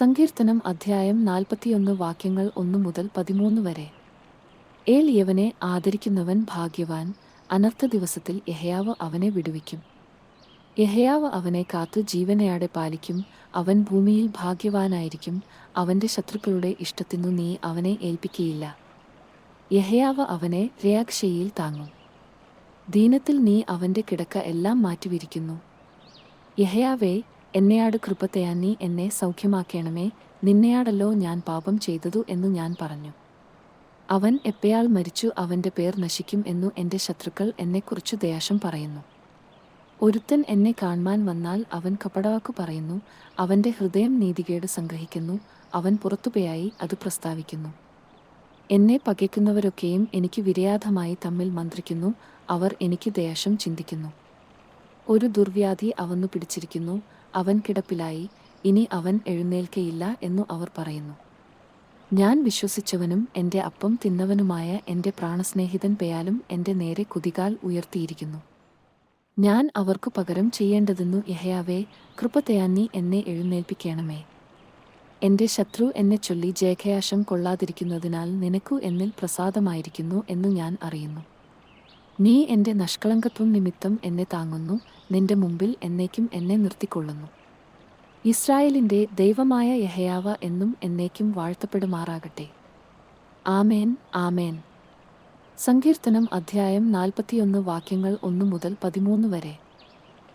സങ്കീർത്തനം അധ്യായം നാൽപ്പത്തിയൊന്ന് വാക്യങ്ങൾ ഒന്നു മുതൽ പതിമൂന്ന് വരെ. ഏലിയവനെ ആദരിക്കുന്നവൻ ഭാഗ്യവാൻ അനർത്ഥ ദിവസത്തിൽ യഹയാവ് അവനെ വിടുവിക്കും. യഹയാവ് അവനെ കാത്തു ജീവനയാടെ പാലിക്കും അവൻ ഭൂമിയിൽ ഭാഗ്യവാനായിരിക്കും അവന്റെ ശത്രുക്കളുടെ ഇഷ്ടത്തിനു നീ അവനെ ഏൽപ്പിക്കുകയില്ല യഹയാവ് അവനെ രയാക്ഷയിൽ താങ്ങും. ദീനത്തിൽ നീ അവന്റെ കിടക്ക എല്ലാം മാറ്റിവിരിക്കുന്നു. യഹയാവേ എന്നെയാട് കൃപ നീ എന്നെ സൗഖ്യമാക്കണമേ. നിന്നെയാടല്ലോ ഞാൻ പാപം ചെയ്തതു എന്നു ഞാൻ പറഞ്ഞു. അവൻ എപ്പയാൾ മരിച്ചു അവന്റെ പേർ നശിക്കും എന്നു എന്റെ ശത്രുക്കൾ എന്നെക്കുറിച്ചു ദയാശം പറയുന്നു. ഒരുത്തൻ എന്നെ കാണുവാൻ വന്നാൽ അവൻ കപടവാക്കു പറയുന്നു. അവന്റെ ഹൃദയം നീതികേട് സംഗ്രഹിക്കുന്നു. അവൻ പുറത്തുപയായി അത് പ്രസ്താവിക്കുന്നു. എന്നെ പകയ്ക്കുന്നവരൊക്കെയും എനിക്ക് വിരയാധമായി തമ്മിൽ മന്ത്രിക്കുന്നു. അവർ എനിക്ക് ദേഷം ചിന്തിക്കുന്നു. ഒരു ദുർവ്യാധി അവന്നു പിടിച്ചിരിക്കുന്നു. അവൻ കിടപ്പിലായി. ഇനി അവൻ എഴുന്നേൽക്കയില്ല എന്നു അവർ പറയുന്നു. ഞാൻ വിശ്വസിച്ചവനും എന്റെ അപ്പം തിന്നവനുമായ എന്റെ പ്രാണസ്നേഹിതൻ പെയാലും എന്റെ നേരെ കുതികാൽ ഉയർത്തിയിരിക്കുന്നു. ഞാൻ അവർക്കു പകരം ചെയ്യേണ്ടതെന്നു യഹയാവേ കൃപതയാന്നി എന്നെ എഴുന്നേൽപ്പിക്കണമേ. എന്റെ ശത്രു എന്നെ ചൊല്ലി ജയഖയാശം കൊള്ളാതിരിക്കുന്നതിനാൽ നിനക്കു എന്നിൽ പ്രസാദമായിരിക്കുന്നു എന്നു ഞാൻ അറിയുന്നു. നീ എന്റെ നഷ്കളങ്കത്വം നിമിത്തം എന്നെ താങ്ങുന്നു. നിന്റെ മുമ്പിൽ എന്നേക്കും എന്നെ നിർത്തിക്കൊള്ളുന്നു. ഇസ്രായേലിന്റെ ദൈവമായ യഹയാവ എന്നും എന്നേക്കും വാഴ്ത്തപ്പെടുമാറാകട്ടെ. ആമേൻ ആമേൻ. സങ്കീർത്തനം അധ്യായം നാൽപ്പത്തിയൊന്ന് വാക്യങ്ങൾ ഒന്നു മുതൽ പതിമൂന്ന് വരെ.